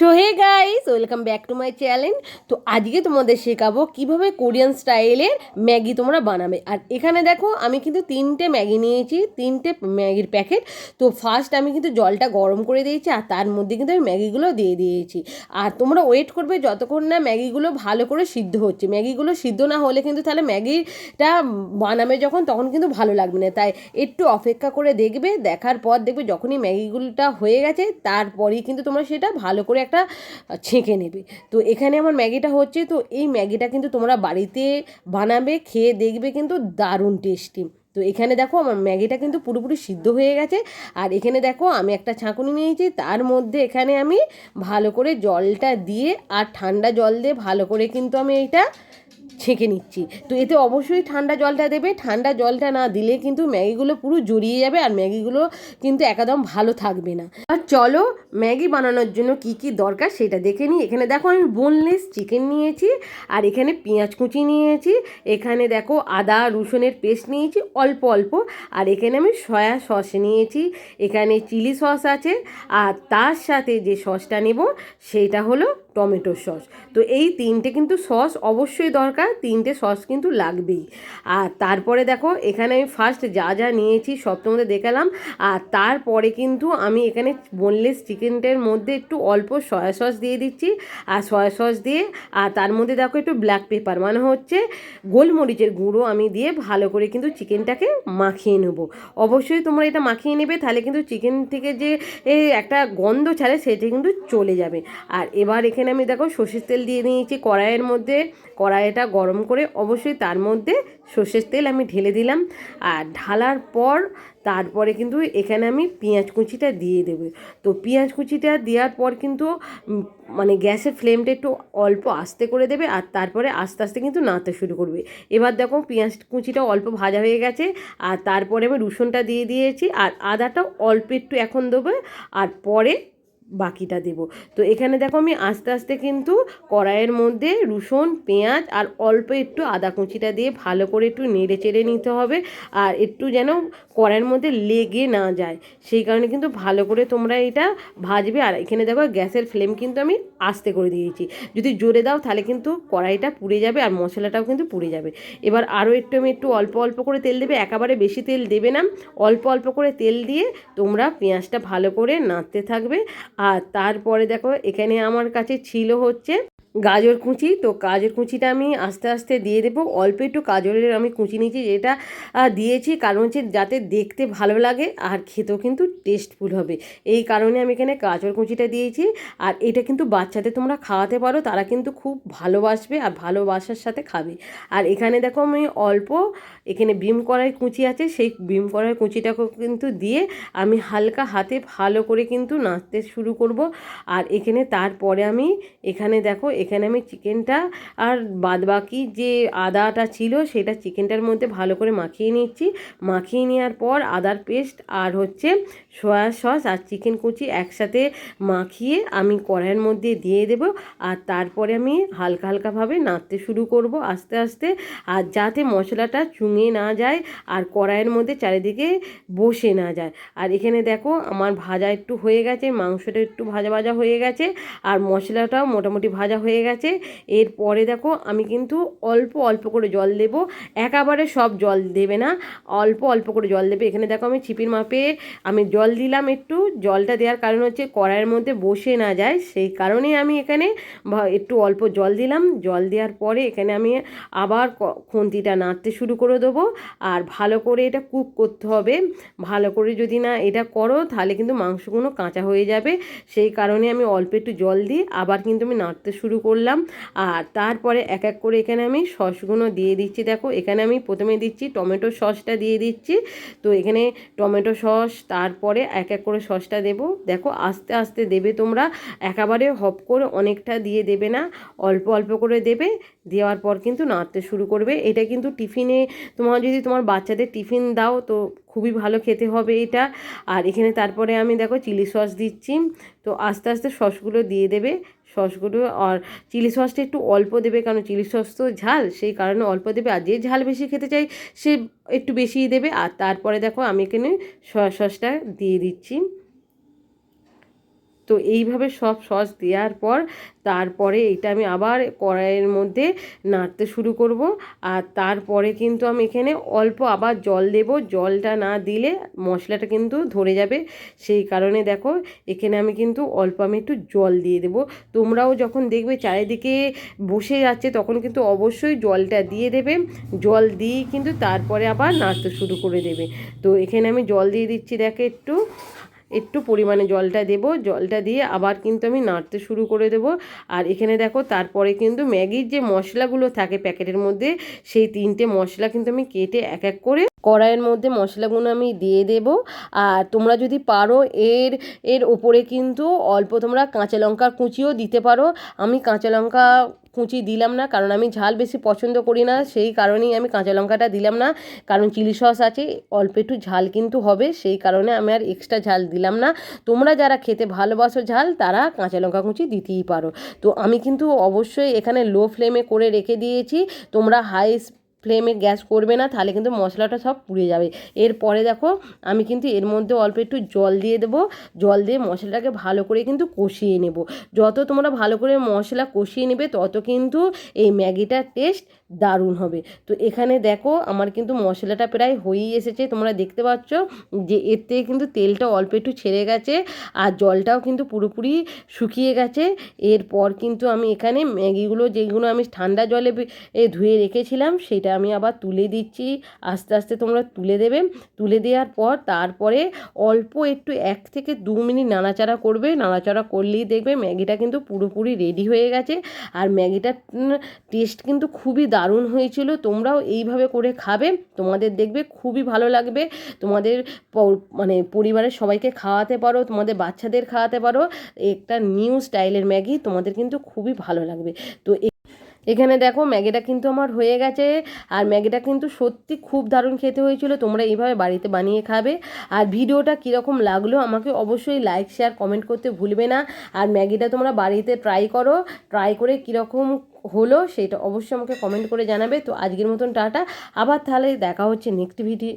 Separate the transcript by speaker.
Speaker 1: তো hey guys welcome back to my channel তো আজকে তোমাদের শেখাবো কীভাবে কোরিয়ান স্টাইলের ম্যাগি তোমরা বানাবে। আর এখানে দেখো, আমি কিন্তু তিনটে ম্যাগি নিয়েছি, তিনটে ম্যাগির প্যাকেট। তো ফার্স্ট আমি কিন্তু জলটা গরম করে দিয়েছি, আর তার মধ্যে কিন্তু আমি ম্যাগিগুলো দিয়ে দিয়েছি। আর তোমরা ওয়েট করবে যতক্ষণ না ম্যাগিগুলো ভালো করে সিদ্ধ হচ্ছে। ম্যাগিগুলো সিদ্ধ না হলে কিন্তু তাহলে ম্যাগিটা বানাবে যখন, তখন কিন্তু ভালো লাগবে না। তাই একটু অপেক্ষা করে দেখবে, দেখার পর দেখবে যখনই ম্যাগিগুলোটা হয়ে গেছে, তারপরেই কিন্তু তোমরা সেটা ভালো করে একটা ছেঁকে নেবে। তো এখানে আমার ম্যাগিটা হচ্ছে, তো এই ম্যাগিটা কিন্তু তোমরা বাড়িতে বানাবে, খেয়ে দেখবে কিন্তু দারুণ টেস্টি তো এখানে দেখো আমার ম্যাগিটা কিন্তু পুরোপুরি সিদ্ধ হয়ে গেছে। আর এখানে দেখো আমি একটা ছাঁকুনি নিয়েছি, তার মধ্যে এখানে আমি ভালো করে জলটা দিয়ে আর ঠান্ডা জল দিয়ে ভালো করে কিন্তু আমি এইটা ছেঁকে নিচ্ছি। তো এতে অবশ্যই ঠান্ডা জলটা দেবে। ঠান্ডা জলটা না দিলে কিন্তু ম্যাগিগুলো পুরো জড়িয়ে যাবে আর ম্যাগিগুলো কিন্তু একদম ভালো থাকবে না। আর চলো ম্যাগি বানানোর জন্য কি কি দরকার সেটা দেখে নিই। এখানে দেখো আমি বোনলেস চিকেন নিয়েছি আর এখানে পেঁয়াজ কুচি নিয়েছি। এখানে দেখো আদা, রসুনের পেস্ট নিয়েছি অল্প অল্প। আর এখানে আমি সয়া সস নিয়েছি। এখানে চিলি সস আছে। আর তার সাথে যে সসটা নেব সেটা হলো টমেটো সস। তো এই তিনটে কিন্তু সস অবশ্যই দরকার, তিনটে সস কিন্তু লাগবেই। আর তারপরে দেখো, এখানে আমি ফার্স্ট যা যা নিয়েছি সব তোমাদের দেখালাম। আর তারপরে কিন্তু আমি এখানে বোনলেস চিকেনটার মধ্যে একটু অল্প সয়া সস দিয়ে দিচ্ছি। আর সয়া সস দিয়ে, আর তার মধ্যে দেখো একটু ব্ল্যাক পেপার মানে হচ্ছে গোলমরিচের গুঁড়ো আমি দিয়ে ভালো করে কিন্তু চিকেনটাকে মাখিয়ে নেব। অবশ্যই তোমরা এটা মাখিয়ে নেবে, তাহলে কিন্তু চিকেন থেকে যে একটা গন্ধ ছাড়ে সেটা কিন্তু চলে যাবে। আর এবার এখানে আমি দেখো সর্ষের তেল দিয়ে নিয়েছি কড়াইয়ের মধ্যে। কড়াইটা গরম করে অবশ্যই তার মধ্যে সর্ষের তেল আমি ঢেলে দিলাম। আর ঢালার পর তারপরে কিন্তু এখানে আমি পেঁয়াজ কুচিটা দিয়ে দেবো। তো পেঁয়াজ কুচিটা দেওয়ার পর কিন্তু মানে গ্যাসের ফ্লেমটা একটু অল্প আস্তে করে দেবে আর তারপরে আস্তে আস্তে কিন্তু নাড়তে শুরু করবে। এবার দেখো পেঁয়াজ কুচিটা অল্প ভাজা হয়ে গেছে আর তারপরে আমি রসুনটা দিয়ে দিয়েছি আর আদাটা অল্প একটু এখন দেবে। আর পরে বাকিটা দেব। তো এখানে দেখো আমি আস্তে আস্তে কিন্তু কড়াইয়ের মধ্যে রসুন, পেঁয়াজ আর অল্প একটু আদা কুচিটা দিয়ে ভালো করে একটু নেড়ে চেড়ে নিতে হবে আর একটু যেন কড়াইয়ের মধ্যে লেগে না যায়। সেই কারণে কিন্তু ভালো করে তোমরা এটা ভাজবে। আর এখানে দেখো গ্যাসের ফ্লেম কিন্তু আমি আস্তে করে দিয়েছি যদি জোরে দাও তাহলে কিন্তু কড়াইটা পুড়ে যাবে আর মশলাটাও কিন্তু পুড়ে যাবে। এবার আরও একটু আমি একটু অল্প অল্প করে তেল দেবে, একেবারে বেশি তেল দেবে না। অল্প অল্প করে তেল দিয়ে তোমরা পেঁয়াজটা ভালো করে নাড়তে থাকবে। আর তারপরে দেখো এখানে আমার কাছে ছিল হচ্ছে গাজর কুচি, তো গাজর কুচিটা আমি আস্তে আস্তে দিয়ে দেবো। অল্প একটু গাজরের আমি কুচি নিয়েছি, যেটা দিয়েছি। কারণ হচ্ছে যাতে দেখতে ভালো লাগে আর খেতেও কিন্তু টেস্টফুল হবে। এই কারণে আমি এখানে গাজর কুচিটা দিয়েছি। আর এটা কিন্তু বাচ্চাদের তোমরা খাওয়াতে পারো, তারা কিন্তু খুব ভালোবাসবে আর ভালোবাসার সাথে খাবে। আর এখানে দেখো আমি অল্প এখানে বিম কড়াই কুচি আছে, সেই বিম কড়াই কুচিটাকে কিন্তু দিয়ে আমি হালকা হাতে ভালো করে কিন্তু নাচতে শুরু করব। আর এখানে তারপরে আমি এখানে দেখো এখানে আমি চিকেনটা আর বাদ বাকি যে আদাটা ছিল সেটা চিকেনটার মধ্যে ভালো করে মাখিয়ে নিচ্ছি। মাখিয়ে নেওয়ার পর আদার পেস্ট আর হচ্ছে সয়া সস আর চিকেন কুচি একসাথে মাখিয়ে আমি কড়াইয়ের মধ্যে দিয়ে দেব আর তারপরে আমি হালকা হালকাভাবে নাড়তে শুরু করব আস্তে আস্তে আর যাতে মশলাটা চুঙে না যায় আর কড়াইয়ের মধ্যে চারিদিকে বসে না যায়। আর এখানে দেখো আমার ভাজা একটু হয়ে গেছে, মাংসটা একটু ভাজা ভাজা হয়ে গেছে আর মশলাটাও মোটামুটি ভাজা হয়ে গেছে। এরপরে দেখো আমি কিন্তু অল্প অল্প করে জল দেব। একেবারে সব জল দেবে না। অল্প অল্প করে জল দেবে। এখানে দেখো আমি ছিপির মাপে আমি জল দিলাম একটু। জলটা দেওয়ার কারণ হচ্ছে কড়াইয়ের মধ্যে বসে না যায়। সেই কারণে আমি এখানে একটু অল্প জল দিলাম। জল দেওয়ার পরে এখানে আমি আবার খুন্তিটা নাড়তে শুরু করে দেবো। আর ভালো করে এটা কুক করতে হবে। ভালো করে যদি না এটা করো, তাহলে কিন্তু মাংসগুলো কাঁচা হয়ে যাবে। সেই কারণে আমি অল্প একটু জল দিই আবার কিন্তু আমি নাড়তে শুরু করলাম। আর তারপরে এক এক করে এখানে আমি সসগুলো দিয়ে দিচ্ছি। দেখো, এখানে আমি প্রথমে দিচ্ছি টমেটো সসটা দিয়ে দিচ্ছি। তো এখানে টমেটো সস, তারপরে এক এক করে সসটা দেবো। দেখো, আস্তে আস্তে দেবে তোমরা। একেবারে হপ করে অনেকটা দিয়ে দেবে না, অল্প অল্প করে দেবে। দেওয়ার পর কিন্তু নাড়তে শুরু করবে। এটা কিন্তু টিফিনে তোমার যদি তোমার বাচ্চাদের টিফিন দাও তো খুবই ভালো খেতে হবে এটা। আর এখানে তারপরে আমি দেখো চিলি সস দিচ্ছি। তো আস্তে আস্তে সসগুলো দিয়ে দেবে। সসগুলো আর চিলি সসটা একটু অল্প দেবে, কারণ চিলি সস তো ঝাল, সেই কারণে অল্প দেবে। আর যে ঝাল বেশি খেতে চাই, সে একটু বেশিই দেবে। আর তারপরে দেখো আমি এখানে সয়া সসটা দিয়ে দিচ্ছি। তো এইভাবে সব সস দেওয়ার পর তারপরে এটা আমি আবার কড়াইয়ের মধ্যে নাড়তে শুরু করব। আর তারপরে কিন্তু আমি এখানে অল্প আবার জল দেব। জলটা না দিলে মশলাটা কিন্তু ধরে যাবে। সেই কারণে দেখো, এখানে আমি কিন্তু অল্প আমি একটু জল দিয়ে দেবো। তোমরাও যখন দেখবে চারিদিকে বসে যাচ্ছে, তখন কিন্তু অবশ্যই জলটা দিয়ে দেবে। জল দিয়ে কিন্তু তারপরে আবার নাড়তে শুরু করে দেবে। তো এখানে আমি জল দিয়ে দিচ্ছি, দেখে একটু। একটু পরিমাণে জলটা দেব। জলটা দিয়ে আবার কিন্তু আমি নাড়তে শুরু করে দেব। আর এখানে দেখো, তারপরে কিন্তু ম্যাগির যে মশলাগুলো থাকে প্যাকেটের মধ্যে, সেই তিনটে মশলা কিন্তু আমি কেটে এক এক করে কড়াইয়ের মধ্যে মশলাগুলো আমি দিয়ে দেব। আর তোমরা যদি পারো, এর এর ওপরে কিন্তু অল্প তোমরা কাঁচা লঙ্কার কুচিও দিতে পারো। আমি কাঁচা লঙ্কা কুচি দিলাম না, কারণ আমি ঝাল বেশি পছন্দ করি না, সেই কারণেই আমি কাঁচা লঙ্কাটা দিলাম না। কারণ চিলি সস আছে, অল্প একটু ঝাল কিন্তু হবে, সেই কারণে আমি আর এক্সট্রা ঝাল দিলাম না। তোমরা যারা খেতে ভালোবাসো ঝাল, তারা কাঁচা লঙ্কা কুচি দিতেই পারো। তো আমি কিন্তু অবশ্যই এখানে লো ফ্লেমে করে রেখে দিয়েছি। তোমরা হাই ফ্লেমে গ্যাস করবে না, তাহলে কিন্তু মশলাটা সব পুড়ে যাবে। এরপরে দেখো, আমি কিন্তু এর মধ্যে অল্প একটু জল দিয়ে দেবো। জল দিয়ে মশলাটাকে ভালো করে কিন্তু কষিয়ে নেব। যত তোমরা ভালো করে মশলা কষিয়ে নেবে, তত কিন্তু এই ম্যাগিটার টেস্ট দারুণ হবে। তো এখানে দেখো, আমার কিন্তু মশলাটা প্রায় হয়েই এসেছে। তোমরা দেখতে পাচ্ছ যে এর থেকে কিন্তু তেলটা অল্প একটু ছেড়ে গেছে আর জলটাও কিন্তু পুরোপুরি শুকিয়ে গেছে। এরপর কিন্তু আমি এখানে ম্যাগিগুলো যেগুলো আমি ঠান্ডা জলে ধুয়ে রেখেছিলাম, সেটা আমি আবার তুলে দিচ্ছি। আস্তে আস্তে তোমরা তুলে দেবে। তুলে দেওয়ার পর তারপরে অল্প একটু এক থেকে দু মিনিট নাড়াচাড়া করবে। নাড়াচাড়া করলেই দেখবে ম্যাগিটা কিন্তু পুরোপুরি রেডি হয়ে গেছে। আর ম্যাগিটার টেস্ট কিন্তু খুবই দারুণ হয়েছিল। তোমরাও এইভাবে করে খাবে। তোমাদের দেখবে খুবই ভালো লাগবে। তোমাদের মানে পরিবারের সবাইকে খাওয়াতে পারো। তোমাদের বাচ্চাদের খাওয়াতে পারো। একটা নিউ স্টাইলের ম্যাগি তোমাদের কিন্তু খুবই ভালো লাগবে। তো এখানে দেখো ম্যাগিটা কিন্তু আমার হয়ে গেছে। আর ম্যাগিটা কিন্তু সত্যি খুব দারুণ খেতে হয়েছিল। তোমরা এইভাবে বাড়িতে বানিয়ে খাবে। আর ভিডিওটা কীরকম লাগল আমাকে অবশ্যই লাইক শেয়ার কমেন্ট করতে ভুলবে না। আর ম্যাগিটা তোমরা বাড়িতে ট্রাই করো। ট্রাই করে কীরকম হলো সেটা অবশ্যই আমাকে কমেন্ট করে জানাবে। তো আজকের মতন টাটা। আবার তাহলে দেখা হচ্ছে নেক্সট ভিডিও